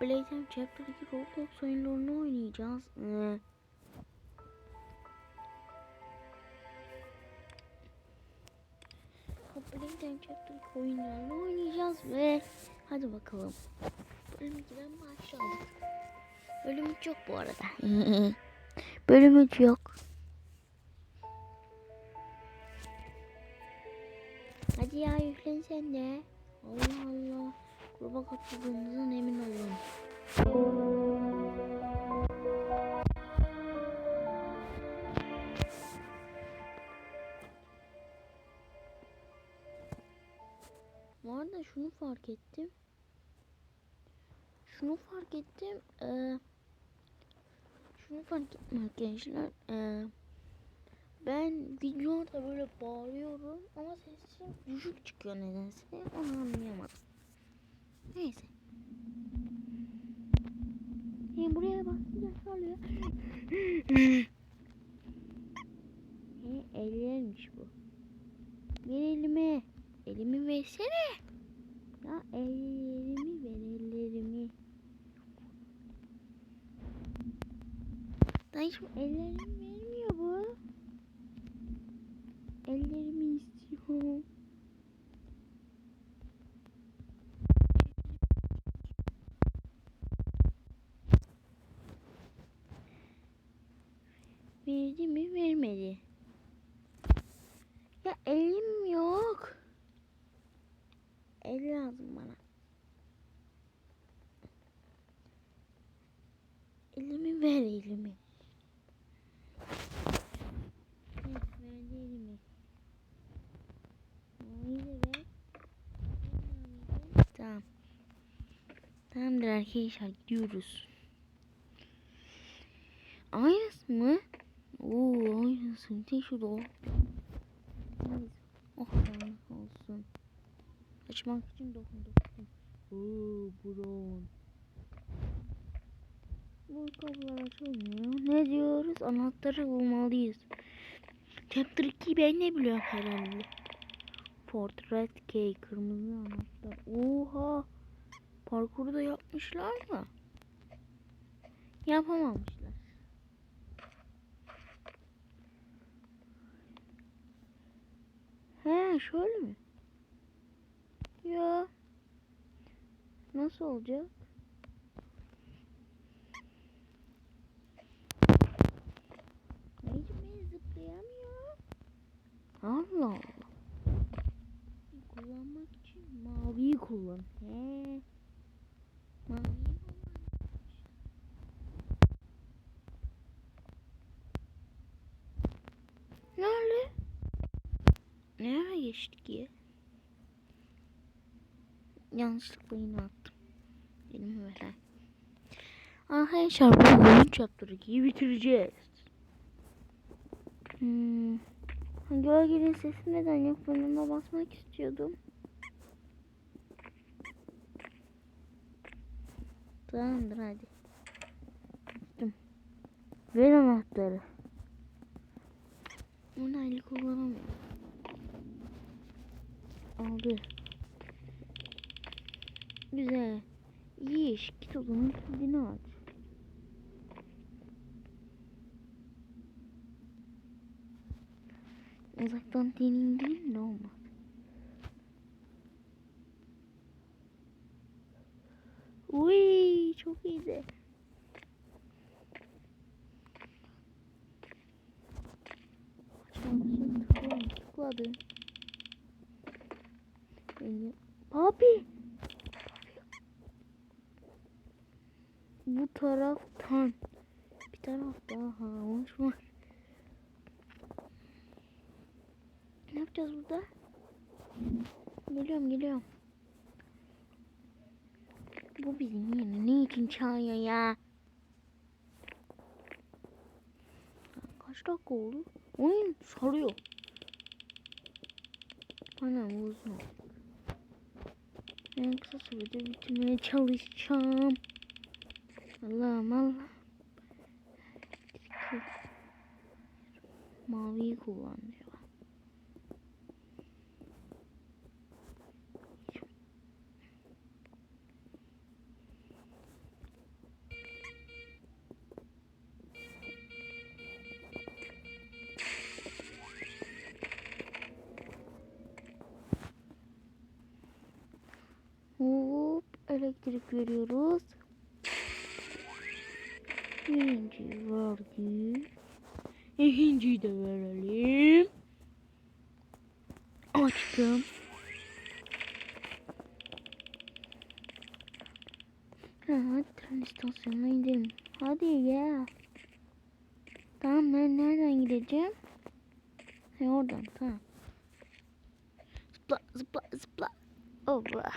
Playtime Chapter 2 Roblox oyunlarını oynayacağız. Ee, Playtime Chapter 2 oyunlarını oynayacağız ve hadi bakalım. Bölüm 2'den başlayalım. Bölüm 3 yok bu arada. Bölüm 3 yok. Hadi ya yüklen sen de. Allah Allah. Gruba katıldığınızdan emin olun. Bu arada şunu fark ettim. Şunu fark ettim. Eee şunu fark ettim arkadaşlar. Eee ben videoda böyle bağırıyorum ama sesim düşük çıkıyor nedense. Onu anlayamadım. Neyse. Şimdi buraya basınca ne oluyor? He, ellermiş bu. Ver elimi. Elimi versene. Ya ellerimi ver ellerimi. Dayıcım ellerimi vermiyor bu. Ellerimi El lazım bana. Elimi ver elimi. Evet, elimi. Maviyi ver. Tamam. Tamamdır arkadaşlar gidiyoruz. Aynısı mı? Oo aynısı. Tek şu da o. Neyse. Oh olsun. Açmak için dokundum. Oo buron. Bu kapılar açılmıyor. Ne diyoruz? Anahtarı bulmalıyız. Chapter 2 ben ne biliyorum herhalde. Portrait key kırmızı anahtar. Oha. Parkuru da yapmışlar mı? Yapamamışlar. He şöyle mi? Ya. Nasıl olacak? Beni zıplayamıyor. Allah Allah. Kullanmak için maviyi kullan. He. Maviyi. Nerede? Nereye geçtik ya? Yanlışlıkla yine attım. Elimi ver. Arkadaşlar bu oyun chapter 2'yi bitireceğiz. Hmm. Gölgenin sesi neden yok? Ona basmak istiyordum. Tamamdır hadi. Gittim. Ver anahtarı. Onu eli kullanamıyorum. Aldı. Güzel. İyi iş. Git o zaman kilidini aç. Uzaktan deneyim değil mi? olmaz. Uy çok iyiydi. Bu taraftan bir taraf daha olmuş mu? Ne yapacağız burada? Geliyorum geliyorum. Bu bizim yine ne için çağırıyor ya? Kaç dakika oldu? Oyun sarıyor. Bana uzun. En kısa sürede bitirmeye çalışacağım. Allah'ım Allah. Maviyi kullan diyor. Hop elektrik veriyoruz. Birinci verdik. İkinciyi de verelim. Açtım. Ha, hadi tren istasyonuna gidelim. Hadi ya. Tamam ben nereden gideceğim? He oradan tamam. Zıpla zıpla zıpla. Allah.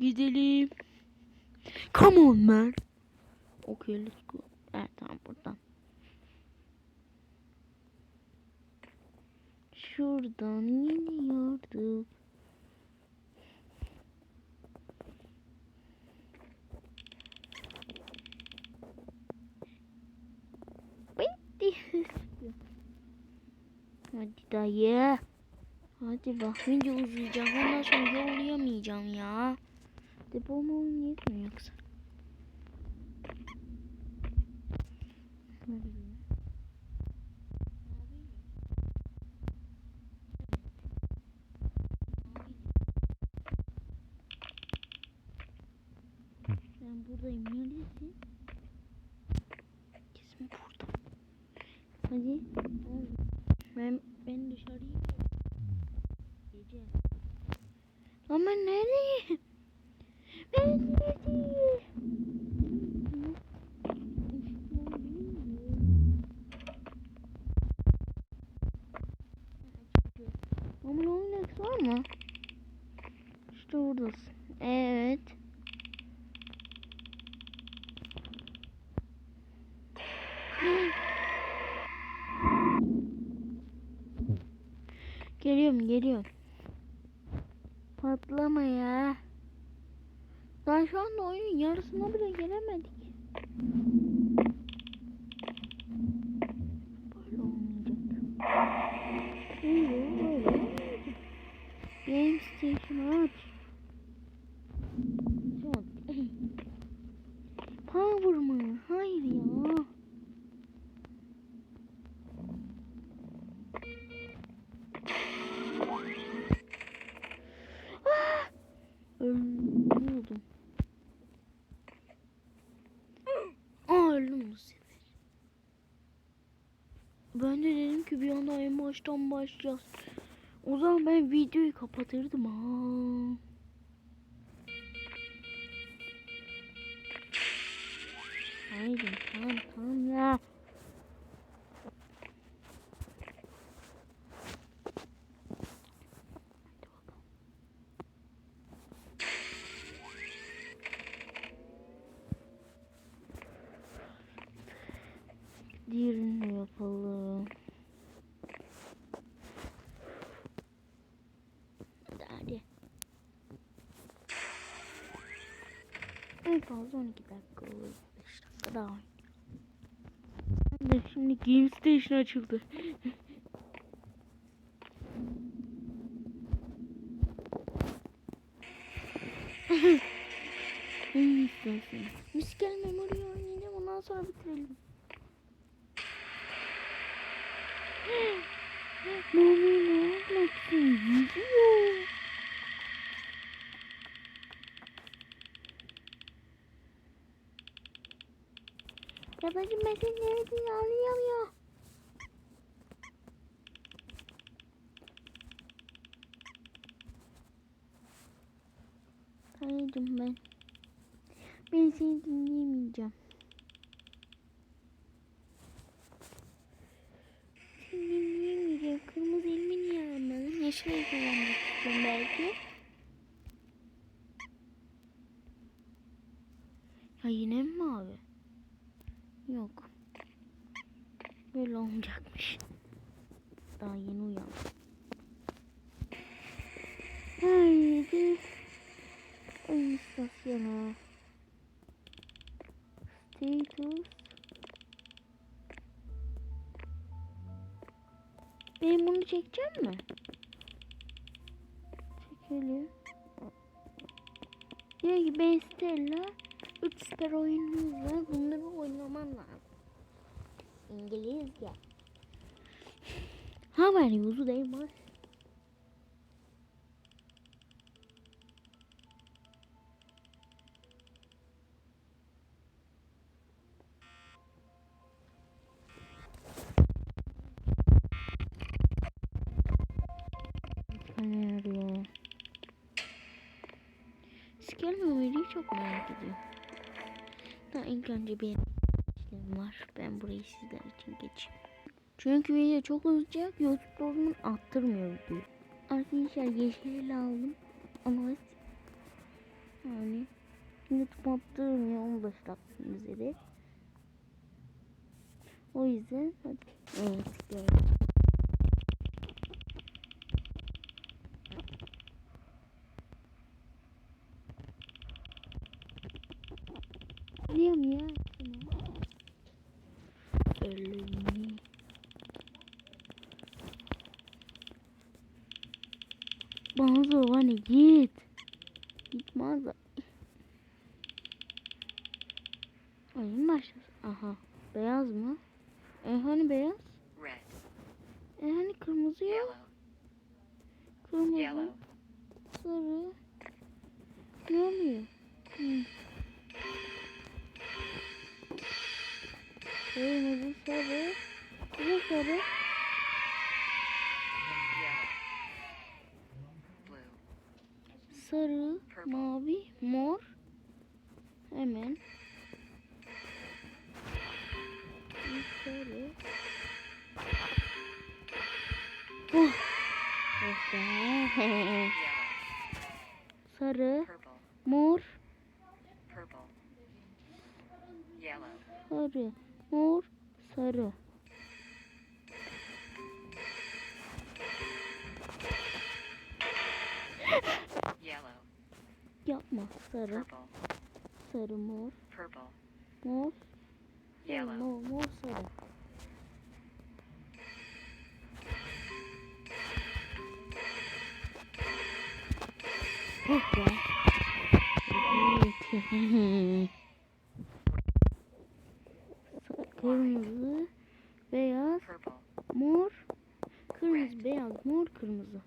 Gidelim. Come on man. Okay let's go. Evet tamam buradan. Şuradan iniyorduk. Hadi dayı. Hadi bak video uzayacak. Ondan sonra yollayamayacağım ya. Depomu oynayacak mı yoksa? Hadi. Ben buradayım. Neredesin? Kesin burada. Hadi. Ben ben dışarıyım. Gece. Lan ben Geliyorum geliyorum. Patlama ya. Daha şu anda oyunun yarısına bile gelemedik. Böyle olmayacak. Böyle olmayacak. Game Station aç. Çok. Power mı? Hayır ya. Ah! Öldüm. Aa öldüm bu sefer. Ben de dedim ki bir anda en baştan başlayacağız. O zaman ben videoyu kapatırdım ha. Haydi tamam tamam ya. Diğerini de yapalım. Hadi hadi. En fazla 12 dakika olur. 5 dakika daha de şimdi Game Station açıldı. En istersen. Müzikal memori oynayalım ondan sonra bitirelim. Mami ne yapmasın? Yüzüyor. Babacım ben senin neredeyini anlayamıyorum. Hayırdım ben. Ben seni dinleyemeyeceğim. Seni dinleyemeyeceğim. Kırmızı elimi niye almadın? Yeşil el kullanmak istiyorum belki. Ya yine mi mavi? Yok. Böyle olmayacakmış. Daha yeni uyandım. Haydi. Oyun istasyonu. Status. Benim bunu çekeceğim mi? Çekelim. Diyor ki ben Stella çok süper oyunumuz var. Bunları oynamam lazım. İngilizce. Haber yuzu değil mi? gelmiyor muydu? Çok merak ediyorum. Daha ilk önce bir işlem var. Ben burayı sizler için geçeyim. Çünkü video çok uzayacak. YouTube'da o zaman attırmıyor videoyu. Arkadaşlar yeşil aldım. Ama yani YouTube attırmıyor 15 dakika üzeri. O yüzden hadi. Evet gördüm. Biliyorum ya. Ölümü. Bazı hani git. Git mağaza. Oyun başlasın. Aha. Beyaz mı? E hani beyaz? E hani kırmızı ya? Kırmızı. Sarı. Görmüyor. Hı. Kırmızı, sarı. Da sarı. Sarı, mavi, mor. Hemen. Sarı. Oh. Yellow, Sarı, mor, purple, yellow, sarı, Yapma. Sarı, purple, sarı, mor, purple, mor, yellow, mor, mor, sarı. Oh be. Kırmızı, beyaz, mor, kırmızı, beyaz, mor, kırmızı.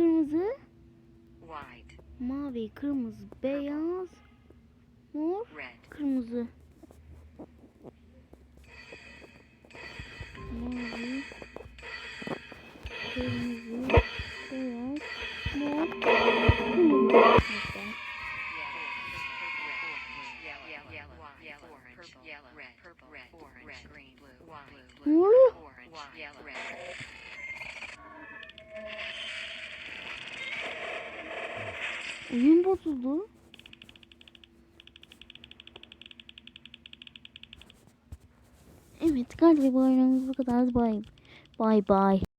Kırmızı, white, mavi, kırmızı, beyaz, mor, red, kırmızı. Mavi, kırmızı, Bozuldu. Evet galiba oyunumuz bu kadar. Bay bay bay.